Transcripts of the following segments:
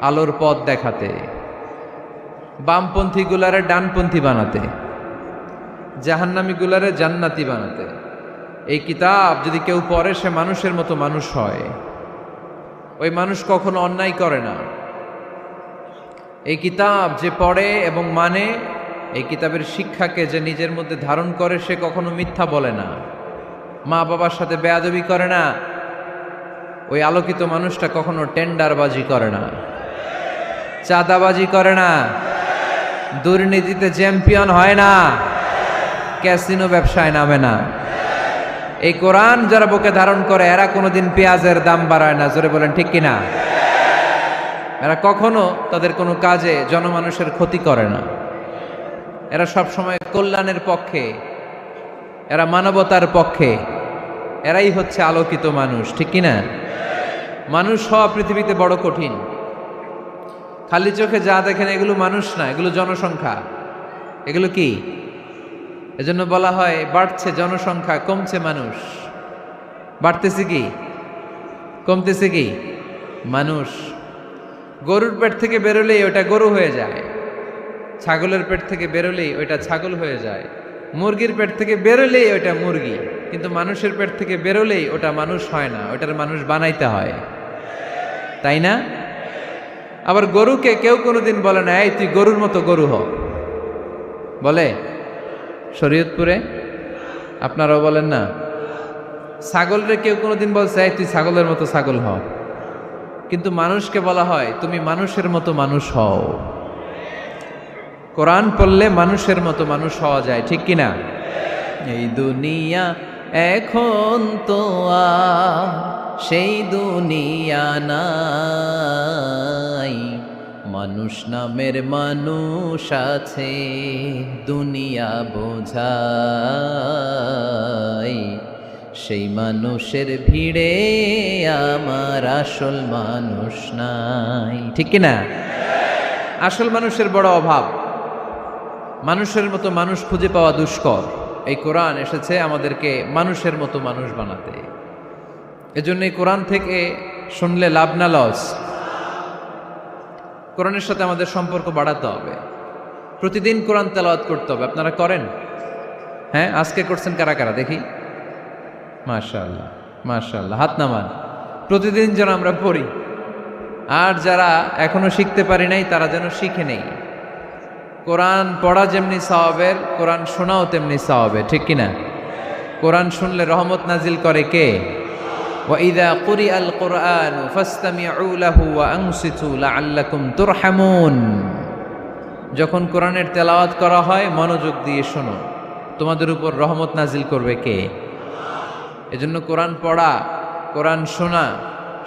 আলোর পথ দেখাতে বামপন্থী গুলারে ডানপন্থী বানাতে জাহান্নামী গুলারে জান্নাতি বানাতে। এই কিতাব যদি কেউ পড়ে, সে মানুষের মতো মানুষ হয়। ওই মানুষ কখনো অন্যায় করে না। এই কিতাব যে পড়ে এবং মানে এই কিতাবের শিক্ষাকে যে নিজের মধ্যে ধারণ করে, সে কখনো মিথ্যা বলে না। মা বাবার সাথে বেয়াদবি করে না। ওই আলোকিত মানুষটা কখনো টেন্ডারবাজি করে না। চাঁদাবাজি করে না। দুর্নীতিতে চ্যাম্পিয়ন হয় না। ক্যাসিনো ব্যবসায় নামে না। এই কোরআন যারা বুকে ধারণ করে, এরা কোনোদিন পেঁয়াজের দাম বাড়ায় না। জোরে বলেন, ঠিক কিনা? এরা কখনো তাদের কোনো কাজে জনমানুষের ক্ষতি করে না। এরা সব সময় কল্যাণের পক্ষে, এরা মানবতার পক্ষে। এরাই হচ্ছে আলোকিত মানুষ, ঠিক কিনা? মানুষ হওয়া পৃথিবীতে বড় কঠিন। খালি চোখে যা দেখেন, এগুলো মানুষ না, এগুলো জনসংখ্যা। এগুলো কি? এজন্য বলা হয়, বাড়ছে জনসংখ্যা, কমছে মানুষ। বাড়তেছে কি? কমতেছে কি? মানুষ। গরুর পেট থেকে বেরোলেই ওটা গরু হয়ে যায়। ছাগলের পেট থেকে বেরোলেই ওইটা ছাগল হয়ে যায়। মুরগির পেট থেকে বেরোলেই ওটা মুরগি। কিন্তু মানুষের পেট থেকে বেরোলেই ওটা মানুষ হয় না, ওটার মানুষ বানাইতে হয়। তাই না? আবার গরুকে কেউ কোনোদিন বলে না, এই, তুই গরুর মতো গরু হ। বলে? শরীয়তপুরে? আপনারাও বলেন না। ছাগলরে কেউ কোনোদিন বলছে, এই, তুই ছাগলের মতো ছাগল হ। কিন্তু মানুষকে বলা হয়, তুমি মানুষের মতো মানুষ হও। কোরআন পড়লে মানুষের মতো মানুষ হওয়া যায়, ঠিক কিনা? এই দুনিয়া এখন তো আর সেই দুনিয়া নাই। মানুষ নামের মানুষ আছে, দুনিয়া বোঝাই। সেই মানুষের ভিড়ে আমার আসল মানুষ নাই। ঠিক কিনা আসল মানুষের বড় অভাব। মানুষের মতো মানুষ খুঁজে পাওয়া দুষ্কর। এই কোরআন এসেছে আমাদেরকে মানুষের মতো মানুষ বানাতে। এজন্য এই কোরআন থেকে শুনলে লাভ না লস। কোরআনের সাথে আমাদের সম্পর্ক বাড়াতে হবে। প্রতিদিন কোরআন তেলাওয়াত করতে হবে। আপনারা করেন? হ্যাঁ আজকে করছেন কারা কারা? দেখি। মাশাল্লাহ মাশাল্লাহ হাত নামান। প্রতিদিন যেন আমরা পড়ি। আর যারা এখনও শিখতে পারি নাই, তারা যেন শিখে নেই। কোরআন পড়া যেমনি সাওয়াবের কোরআন শোনাও তেমনি সাওয়াবের ঠিক কিনা? কোরআন শুনলে রহমত নাজিল করে কে? ওয়াইদা কুরি আল কোরআন ফাস্তামিউলাহু ওয়া আংসিতু লাআল্লাকুম যখন কোরআনের তেলাওয়াত করা হয়, মনোযোগ দিয়ে শোনো। তোমাদের উপর রহমত নাজিল করবে কে? এজন্য কোরআন পড়া, কোরআন শোনা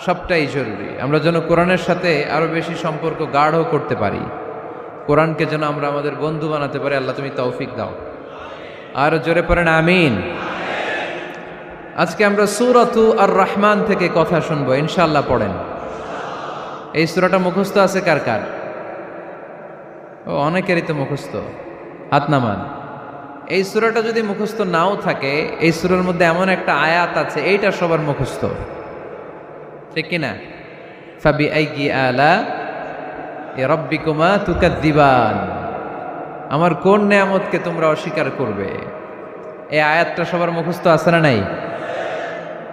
সবটাই জরুরি। আমরা যেন কোরআনের সাথে আরও বেশি সম্পর্ক গাঢ় করতে পারি। কোরআনকে যেন আমরা আমাদের বন্ধু বানাতে পারি। আল্লাহ তুমি তৌফিক দাও। আর জোরে পড়েন, আমিন। আজকে আমরা সুরাতু আর রহমান থেকে কথা শুনব ইনশাল্লাহ পড়েন। এই সুরাটা মুখস্থ আছে কার কার? ও, অনেকেরই তো মুখস্থ। হাত নামান। এই সুরাটা যদি মুখস্থ নাও থাকে, এই সুরের মধ্যে এমন একটা আয়াত আছে, এইটা সবার মুখস্থ। ঠিক কিনা? ফাবি আইকি আলা এ রব্বিকুমা তুকাদ্দিবান আমার কোন নেয়ামতকে তোমরা অস্বীকার করবে? এই আয়াতটা সবার মুখস্থ আছে না নাই?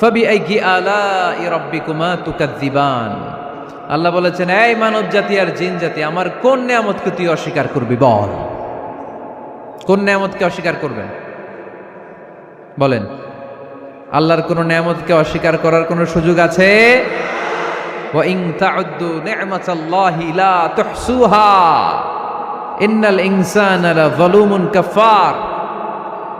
ফবি আলা আল্লাহ বলেছেন, এই মানব জাতি আর জিন জাতি আমার কোন নিয়ামতকে তুই অস্বীকার করবি? বল। কোন নিয়ামতকে অস্বীকার করবেন? বলেন, আল্লাহর কোন নিয়ামতকে অস্বীকার করার কোনো সুযোগ আছে? ইন্নাল ইনসান কাফার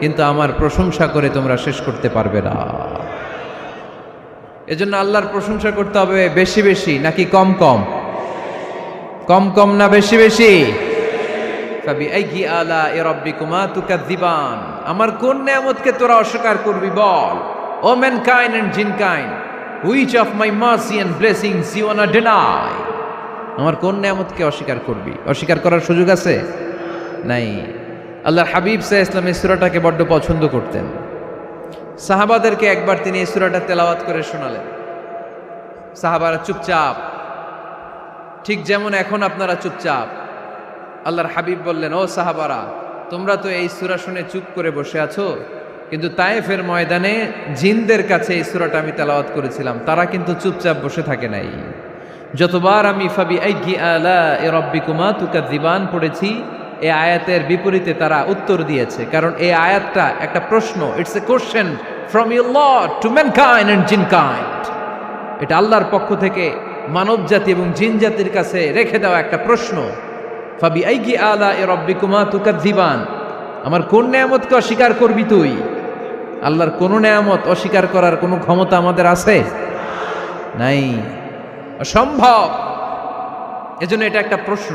কিন্তু আমার প্রশংসা করে তোমরা শেষ করতে পারবে না। এজন্য আল্লাহর প্রশংসা করতে হবে বেশি বেশি, নাকি কম কম? কম কম না বেশি বেশি? আমার কোন নিয়ামতকে তোরা অস্বীকার করবি বল? O mankind and jinn kind which of my mercy and blessings you wanna deny আমার কোন নিয়ামতকে অস্বীকার করবি? অস্বীকার করার সুযোগ আছে? নাই। আল্লাহর হাবিব সাহ ইসলাম এই সুরাটাকে বড্ড পছন্দ করতেন। সাহাবাদেরকে একবার তিনি এই সুরাটা তেলাওয়াত করে শোনালেন। সাহাবারা চুপচাপ, ঠিক যেমন এখন আপনারা চুপচাপ। আল্লাহর হাবিব বললেন, ও সাহাবারা, তোমরা তো এই সুরা শুনে চুপ করে বসে আছো, কিন্তু তায়েফের ময়দানে জিনদের কাছে এই সুরাটা আমি তেলাওয়াত করেছিলাম, তারা কিন্তু চুপচাপ বসে থাকে নাই। যতবার আমি ফাবি আলা এ রব্বিকুমা তুকা দিবান পড়েছি এই আয়াতের বিপরীতে তারা উত্তর দিয়েছে। কারণ এই আয়াতটা একটা প্রশ্ন it's a question from you lord to mankind and jinnkind. এটা আল্লাহর পক্ষ থেকে মানব জাতি এবং জিন জাতির কাছে রেখে দেওয়া একটা প্রশ্ন। ফাবি আইগি আলা এ রব্বিকুমা তুকাদ্দিবান আমার কোন নেয়ামতকে অস্বীকার করবি তুই? আল্লাহর কোন নেয়ামত অস্বীকার করার কোনো ক্ষমতা আমাদের আছে? নাই। অসম্ভব। এজন্য এটা একটা প্রশ্ন।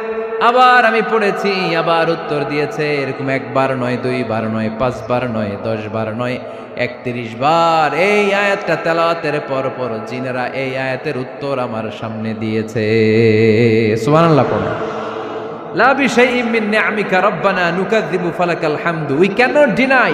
আবার আমি পড়েছি, আবার উত্তর দিয়েছে, এরকম একবার নয়, দুইবার নয়, পাঁচবার নয় দশ বার নয় একত্রিশ বার এই আয়াতটা তেলাওয়াতের পর পর জিনেরা এই আয়াতের উত্তর আমার সামনে দিয়েছে। সুবহানাল্লাহ লা মিন ফালাকাল হামদু। We deny.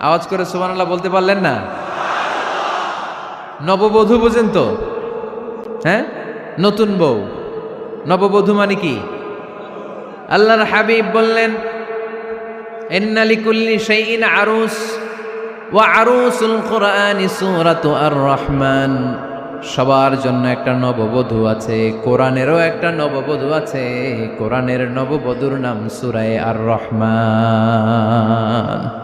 আওয়াজ করে সুবহানাল্লাহ বলতে পারলেন না? নববধূ বোঝেন তো? হ্যাঁ? নতুন বউ। নববধূ মানে কি? আল্লাহর হাবিব বললেন আরুস সূরাতু আর রহমান সবার জন্য একটা নববধূ আছে, কোরআনেরও একটা নববধূ আছে, কোরআনের নববধূর নাম সুরায় আর রহমান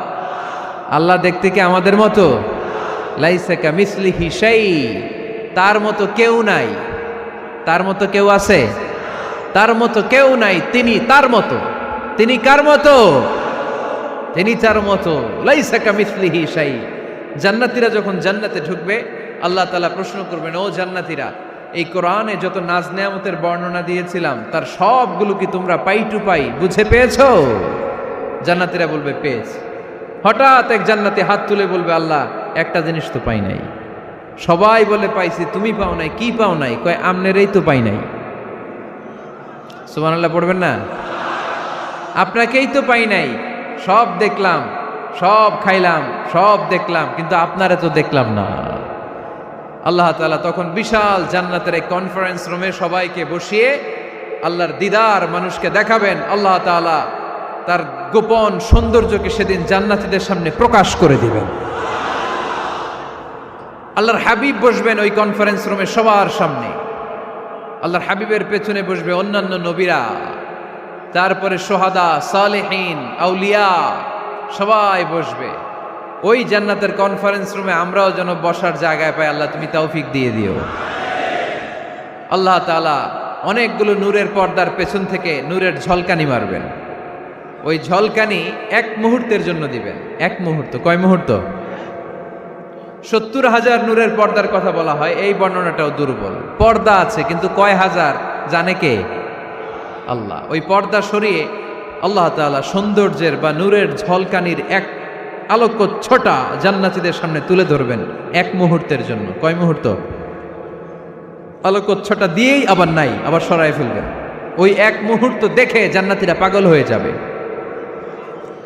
আল্লাহ দেখতে কি আমাদের মতো? লাইসাকা মিসলি হিসাই তার মতো কেউ নাই। তার মতো কেউ আছে? তার মতো কেউ নাই, তিনি তার মতো। তিনি কার মতো? তিনি তার মতো। লাইসাকা মিসলি হিসাই জান্নাতীরা যখন জান্নাতে ঢুকবে, আল্লাহ তালা প্রশ্ন করবেন, ও জান্নাতীরা, এই কোরআনে যত নাজ নেয়ামতের বর্ণনা দিয়েছিলাম, তার সবগুলো কি তোমরা পাই টু পাই বুঝে পেয়েছ? জান্নাতীরা বলবে, পেয়েছি। হঠাৎ এক জান্নাতি হাত তুলে বলবে, আল্লাহ, একটা জিনিস তো পাই নাই। সবাই বলে, পাইছি, তুমি পাও নাই, কি পাও নাই? কয়, আমনেরই তো পাই নাই। সুমান আল্লাহ পড়বেন না? আপনাকেই তো পাই নাই। সব দেখলাম, সব খাইলাম, সব দেখলাম, কিন্তু আপনারা তো দেখলাম না। আল্লাহ তাআলা তখন বিশাল জান্নাতের এক কনফারেন্স রুমে সবাইকে বসিয়ে আল্লাহর দিদার মানুষকে দেখাবেন। আল্লাহ তাআলা তার গোপন সৌন্দর্যকে সেদিন জান্নাতীদের সামনে প্রকাশ করে দিবেন। আল্লাহর হাবিব বসবেন ওই কনফারেন্স রুমে সবার সামনে। আল্লাহর হাবিবের পেছনে বসবে অন্যান্য নবীরা। তারপরে সোহাদা, সালেহীন, আউলিয়া, সবাই বসবে। ওই জান্নাতের কনফারেন্স রুমে আমরাও যেন বসার জায়গায় পাই, আল্লাহ তুমি তৌফিক দিয়ে দিও। আল্লাহ তালা অনেকগুলো নূরের পর্দার পেছন থেকে নূরের ঝলকানি মারবেন। ওই ঝলকানি এক মুহূর্তের জন্য দিবেন এক মুহূর্ত? কয় মুহূর্ত? সত্তর হাজার নূরের পর্দার কথা বলা হয়, এই বর্ণনাটাও দুর্বল। পর্দা আছে, কিন্তু কয় হাজার? জানে কে? আল্লাহ। ওই পর্দা সরিয়ে আল্লাহ তাআলা সৌন্দর্যের বা নূরের ঝলকানির এক আলোক্য ছোটা জান্নাতীদের সামনে তুলে ধরবেন এক মুহূর্তের জন্য। কয় মুহূর্ত? আলোক্য ছোটা দিয়েই আবার নাই, আবার সরাই ফেলবেন। ওই এক মুহূর্ত দেখে জান্নাতীরা পাগল হয়ে যাবে।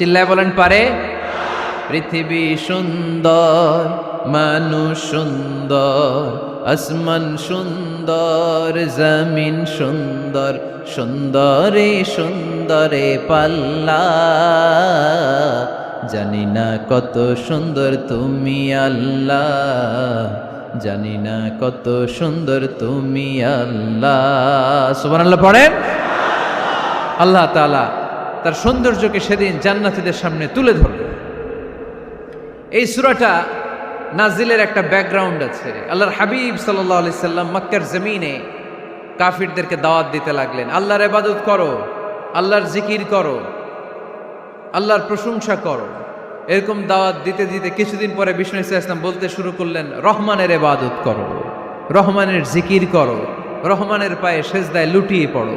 চিল্লায় বলেন পারে। পৃথিবী সুন্দর, মানুষ সুন্দর, আসমান সুন্দর, জমিন সুন্দর, সুন্দরে সুন্দরে পাল্লা। জানি না কত সুন্দর তুমি আল্লাহ, জানি না কত সুন্দর তুমি আল্লাহ। সুবান আল্লাহ পড়েন? আল্লাহ তাআলা তার সৌন্দর্যকে সেদিন জান্নাতীদের সামনে তুলে ধরবে। এই সুরাটা নাজিলের একটা ব্যাকগ্রাউন্ড আছে। আল্লাহর হাবিব সাল্লাহ আলি সাল্লাম মক্কার জমিনে কাফিরদেরকে দাওয়াত দিতে লাগলেন। আল্লাহর এবাদত করো, আল্লাহর জিকির করো, আল্লাহর প্রশংসা করো। এরকম দাওয়াত দিতে দিতে কিছুদিন পরে বিষ্ণু ইসলাম বলতে শুরু করলেন, রহমানের এবাদত করো, রহমানের জিকির করো, রহমানের পায়ে সেজদায় লুটিয়ে পড়ো।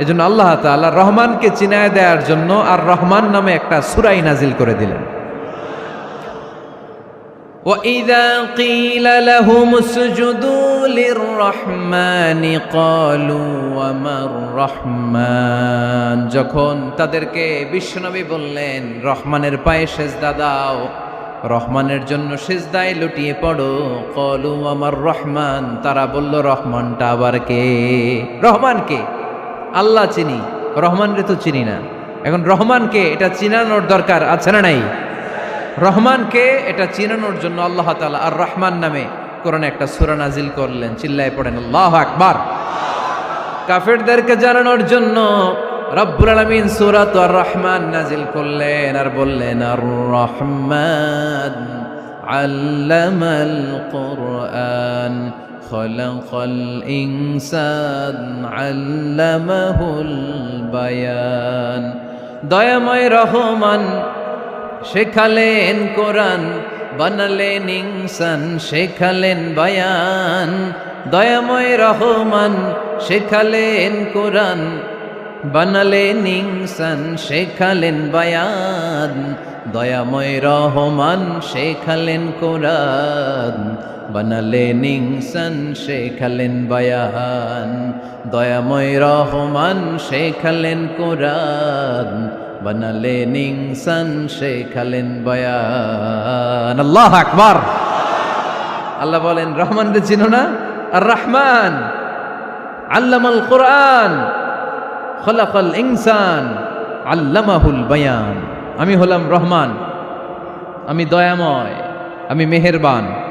এজন্য আল্লাহ তাআলা রহমানকে চিনায় দেওয়ার জন্য আর রহমান নামে একটা সুরাই নাজিল করে দিলেন وإذا قيل لهم اسجدوا للرحمن قالوا وما الرحمن যখন তাদেরকে বিশ্বনবী বললেন রহমানের পায়ে সেজদা দাও রহমানের জন্য সেজদায় লুটিয়ে পড়ো কলু আমার রহমান তারা বলল রহমানটা আবার কে রহমান কে আল্লাহ চিনি রহমান রে তো চিনি না। এখন রহমানকে এটা চিনানোর দরকার আছে না নাই? রহমানকে এটা চিনানোর জন্য আল্লাহ তাআলা আর রহমান নামে কোরআনে একটা সূরা নাজিল করলেন, চিল্লায় পড়েন, আল্লাহ আকবার। কাফেরদেরকে জানানোর জন্য রব্বুল আলামিন সূরাত আর রহমান নাজিল করলেন আর বললেন, আর রহমান আল্লামাল কুরআন। খলাকাল ইনসান আল্লামাহুল বায়ান দয়াময় রহমান, শেখালেন কোরআন, বানালেন ইনসান, শেখালেন বায়ান। দয়াময় রহমান, শেখালেন কোরআন, বানালেন ইনসান, শেখালেন বায়ান। দয়াময় রহমান, শেখালেন কোরআন বানালেন ইনসান শেখালেন বায়ান, দয়াময় রহমান শেখালেন কোরআন বানালেন ইনসান শেখালেন বায়ান। আল্লাহ আকবার। আল্লাহ বলেন, রহমান রে চিনো না? আর রহমান, আল্লামাল কোরআন, খলাকাল ইনসান, আল্লামাহুল বায়ান। আমি হলাম রহমান, আমি দয়াময়, আমি মেহেরবান।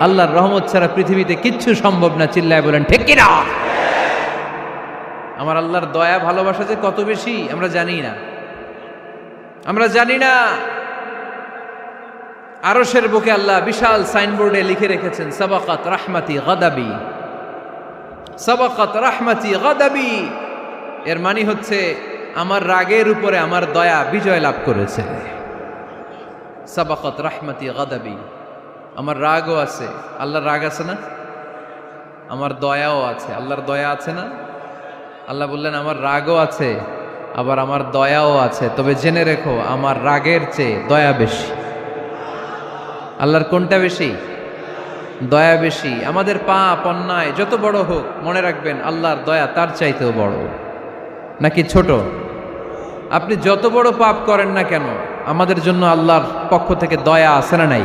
আল্লাহর রহমত ছাড়া পৃথিবীতে কিচ্ছু সম্ভব না, চিল্লায় বলেন, ঠিক কিনা? আমার আল্লাহর দয়া, ভালোবাসা যে কত বেশি, আমরা জানি না। আমরা জানি না। আরসের বুকে আল্লাহ বিশাল সাইনবোর্ডে লিখে রেখেছেন, সাবাকাত রাহমাতি গাদাবি। সাবাকাত রাহমাতি গাদাবি। এর মানে হচ্ছে, আমার রাগের উপরে আমার দয়া বিজয় লাভ করেছে। সাবাকাত রাহমাতি গাদাবি। আমার রাগও আছে। আল্লাহর রাগ আছে না? আমার দয়াও আছে। আল্লাহর দয়া আছে না? আল্লাহ বললেন, আমার রাগও আছে, আবার আমার দয়াও আছে। তবে জেনে রেখো, আমার রাগের চেয়ে দয়া বেশি। আল্লাহর কোনটা বেশি? দয়া বেশি। আমাদের পাপ, অন্যায়, যত বড় হোক, মনে রাখবেন, আল্লাহর দয়া তার চাইতেও বড়। নাকি ছোট? আপনি যত বড় পাপ করেন না কেন, আমাদের জন্য আল্লাহর পক্ষ থেকে দয়া আসে না নাই?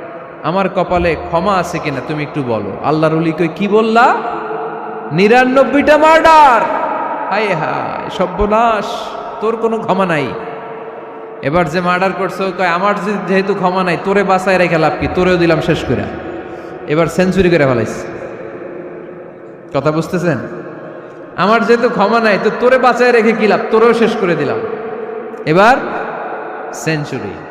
আমার কপালে ক্ষমা আছে কিনা তুমি একটু বলো। আল্লাহর অলি কই, কি বললা? নিরানব্বইটা মার্ডার! হায় হায়, সর্বনাশ, তোর কোনো ক্ষমা নাই। এবার যে মার্ডার করছে কয়, আমার যেহেতু ক্ষমা নাই, তোরে বাসায় রেখে লাভ কি? তোরেও দিলাম শেষ করে এবার সেঞ্চুরি করে ফেলাইছে। কথা বুঝতেছেন? আমার যেহেতু ক্ষমা নাই, তো তোরে বাঁচায় রেখে কি লাভ? তোরেও শেষ করে দিলাম। এবার সেঞ্চুরি।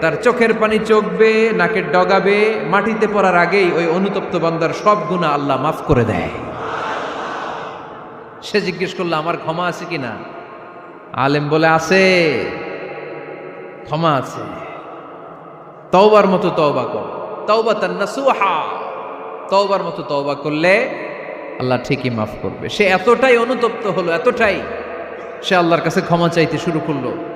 তার চোখের পানি চোখবে নাকের ডগাবে, মাটিতে পড়ার আগেই ওই অনুতপ্ত বান্দার সব গুণা আল্লাহ মাফ করে দেয়। সে জিজ্ঞেস করল, আমার ক্ষমা আছে কিনা? আলেম বলে, আছে। ক্ষমা আছে। তওবার মতো তওবা কর। তওবা তার নাসুহা। তওবার মতো তওবা করলে আল্লাহ ঠিকই মাফ করবে। সে এতটাই অনুতপ্ত হলো, এতটাই সে আল্লাহর কাছে ক্ষমা চাইতে শুরু করল।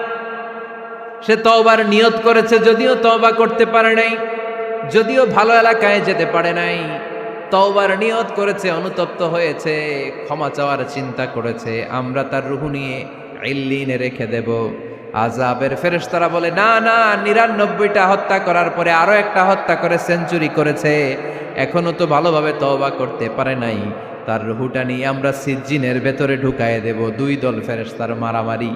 সে তওবার নিয়ত করেছে, যদিও তওবা করতে পারে নাই, যদিও ভালো এলাকায় যেতে পারে নাই। তওবার নিয়ত করেছে, অনুতপ্ত হয়েছে, ক্ষমা চাওয়ার চিন্তা করেছে। আমরা তার রুহু নিয়ে ইল্লিনে রেখে দেব। আজাবের ফেরেশতারা বলে, না না, নিরানব্বইটা হত্যা করার পরে আরও একটা হত্যা করে সেঞ্চুরি করেছে। এখনও তো ভালোভাবে তওবা করতে পারে নাই। তার রুহুটা নিয়ে আমরা সিজ্জিনের ভেতরে ঢুকায় দেব। দুই দল ফেরেশতার মারামারি।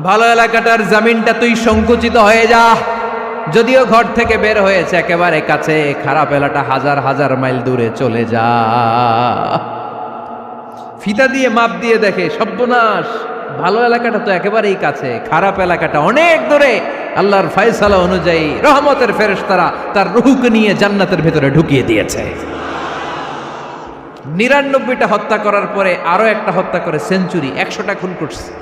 ভালো এলাকাটার জামিনটা তুই সংকুচিত হয়ে যা। যদিও ঘর থেকে বের হয়েছে, একেবারে কাছে, খারাপ এলাকা হাজার হাজার মাইল দূরে চলে যা। ফিতা দিয়ে মাপ দিয়ে দেখে, সর্বনাশ। ভালো এলাকাটা তো একেবারেই কাছে, খারাপ এলাকাটা অনেক দূরে। আল্লাহর ফয়সালা অনুযায়ী রহমতের ফেরেশতারা তার রুহুকে নিয়ে জান্নাতের ভেতরে ঢুকিয়ে দিয়েছে। নিরানব্বইটা হত্যা করার পরে আরও একটা হত্যা করে সেঞ্চুরি, একশোটা খুন করছে।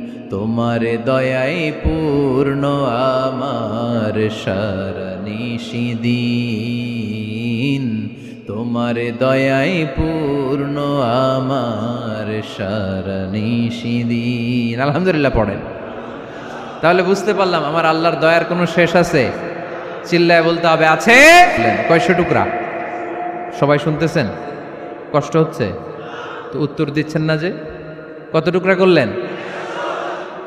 তোমার দয়ায় পূর্ণ আমার সারনিশিদিন তোমার দয়ায় পূর্ণ আমার সারনিশিদিন আলহামদুলিল্লাহ পড়েন। তাহলে বুঝতে পারলাম আমার আল্লাহর দয়ার কোনো শেষ আছে? চিল্লায় বলতে হবে, আছে? কয়শো টুকরা? সবাই শুনতেছেন? কষ্ট হচ্ছে? তো উত্তর দিচ্ছেন না যে? কত টুকরা করলেন?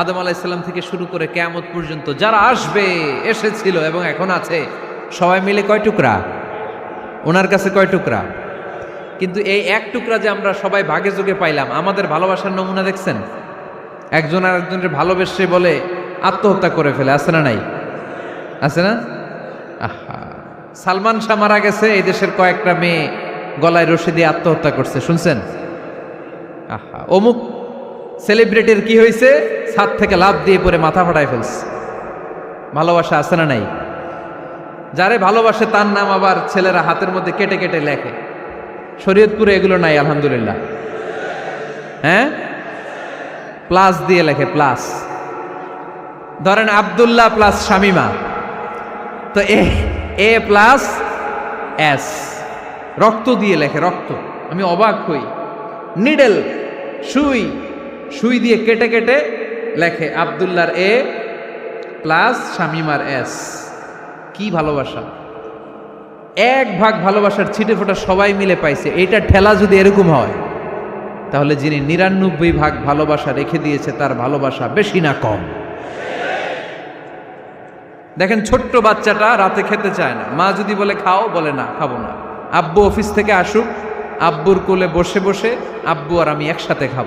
আদম আলাইসাল্লাম থেকে শুরু করে কেয়ামত পর্যন্ত যারা আসবে, এসেছিল এবং এখন আছে, সবাই মিলে কয় টুকরা? ওনার কাছে কয় টুকরা? কিন্তু এই এক টুকরা যে আমরা সবাই ভাগে যোগে পাইলাম, আমাদের ভালোবাসার নমুনা দেখছেন? একজন আর একজনের ভালোবেসে বলে আত্মহত্যা করে ফেলে, আছে না নাই? আছে না? আহা, সালমান শাহ মারা গেছে, এই দেশের কয়েকটা মেয়ে গলায় রশি দিয়ে আত্মহত্যা করছে, শুনছেন? আহা, অমুক সেলিব্রিটির কি হয়েছে? ছাদ থেকে লাভ দিয়ে পরে মাথা ফাটায় ফেলছে। ভালোবাসা আছে না নাই? যারে ভালোবাসে তার নাম আবার ছেলেরা হাতের মধ্যে কেটে কেটে লেখে। শরীয়তপুরে এগুলো নাই, আলহামদুলিল্লাহ। হ্যাঁ? প্লাস দিয়ে লেখে, প্লাস। ধরেন আবদুল্লাহ প্লাস শামিমা। তো এ এ প্লাস এস। রক্ত দিয়ে লেখে, রক্ত। আমি অবাক হই। নিডেল সুই সুই দিয়ে কেটে কেটে লেখে আবদুল্লার এ প্লাস শামিমার এস। কি ভালোবাসা। এক ভাগ ভালোবাসার ছিটে ফোটা সবাই মিলে পাইছে। এইটা ঠেলা যদি এরকম হয়, তাহলে যিনি নিরানব্বই ভাগ ভালোবাসা রেখে দিয়েছে, তার ভালোবাসা বেশি না কম। দেখেন, ছোট্ট বাচ্চাটা রাতে খেতে চায় না। মা যদি বলে, খাও, বলে, না, খাব না। আব্বু অফিস থেকে আসুক, আব্বুর কোলে বসে বসে আব্বু আর আমি একসাথে খাব।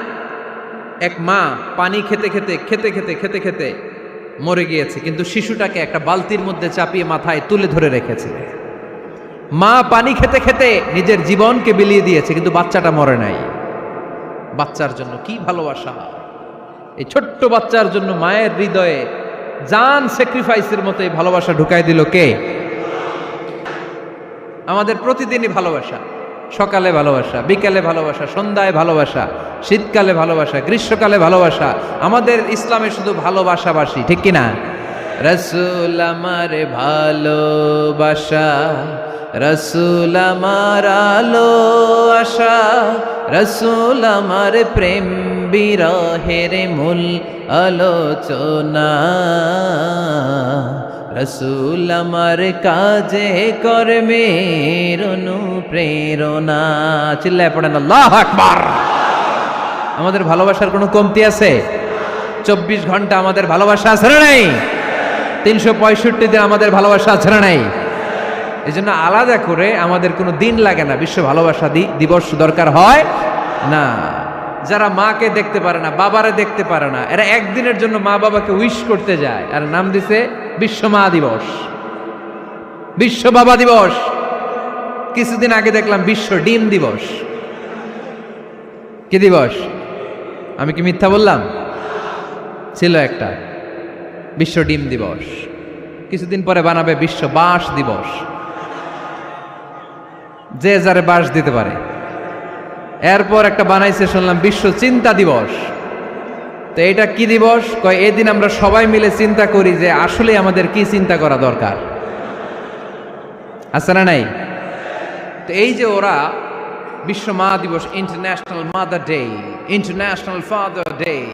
এক মা পানি খেতে খেতে খেতে খেতে খেতে খেতে মরে গিয়েছে। কিন্তু শিশুটাকে একটা বালতির মধ্যে চাপিয়ে মাথায় তুলে ধরে রেখেছে। মা পানি খেতে খেতে নিজের জীবনকে বিলিয়ে দিয়েছে, কিন্তু বাচ্চাটা মরে নাই। বাচ্চার জন্য কি ভালোবাসা? এই ছোট্ট বাচ্চার জন্য মায়ের হৃদয়ে জান স্যাক্রিফাইসের মতো এই ভালোবাসা ঢুকাই দিল কে? আমাদের প্রতিদিনই ভালোবাসা। সকালে ভালোবাসা, বিকালে ভালোবাসা, সন্ধ্যায় ভালোবাসা, শীতকালে ভালোবাসা, গ্রীষ্মকালে ভালোবাসা, আমাদের ইসলামে শুধু ভালোবাসাবাসি, ঠিক কিনা রসুল আমার ভালোবাসা, রসুল আমার আলো আশা রসুল আমার প্রেম বিরহের মূল আলোচনা। রসুল আমার কাজে কর্মের অনুপ্রেরণা। চিল্লায় পড়েন, আল্লাহ আকবার। আমাদের ভালোবাসার কোনো কমতি আছে? চব্বিশ ঘণ্টা আমাদের ভালোবাসা আছে নাই? তিনশো পঁয়ষট্টি দিন আমাদের ভালোবাসা আছে নাই? এই জন্য আলাদা করে আমাদের কোনো দিন লাগে না, বিশ্ব ভালোবাসা দিবস দরকার হয় না। যারা মাকে দেখতে পারে না, বাবারে দেখতে পারে না, এরা একদিনের জন্য মা বাবাকে উইশ করতে যায়। আর নাম দিছে বিশ্ব মা দিবস। বিশ্ব বাবা দিবস। কিছুদিন আগে দেখলাম বিশ্ব ডিম দিবস। কি দিবস? আমি কি মিথ্যা বললাম? ছিল একটা। বিশ্ব ডিম দিবস। কিছুদিন পরে বানাবে বিশ্ব বাঁশ দিবস। যে যারে বাস দিতে পারে। এরপর একটা বানাইছে শুনলাম বিশ্ব চিন্তা দিবস। তো এটা কি দিবস? কয়, এদিন আমরা সবাই মিলে চিন্তা করি যে আসলে আমাদের কি চিন্তা করা দরকার। আছে না নাই? তো এই যে ওরা বিশ্ব মা দিবস international mother day international father day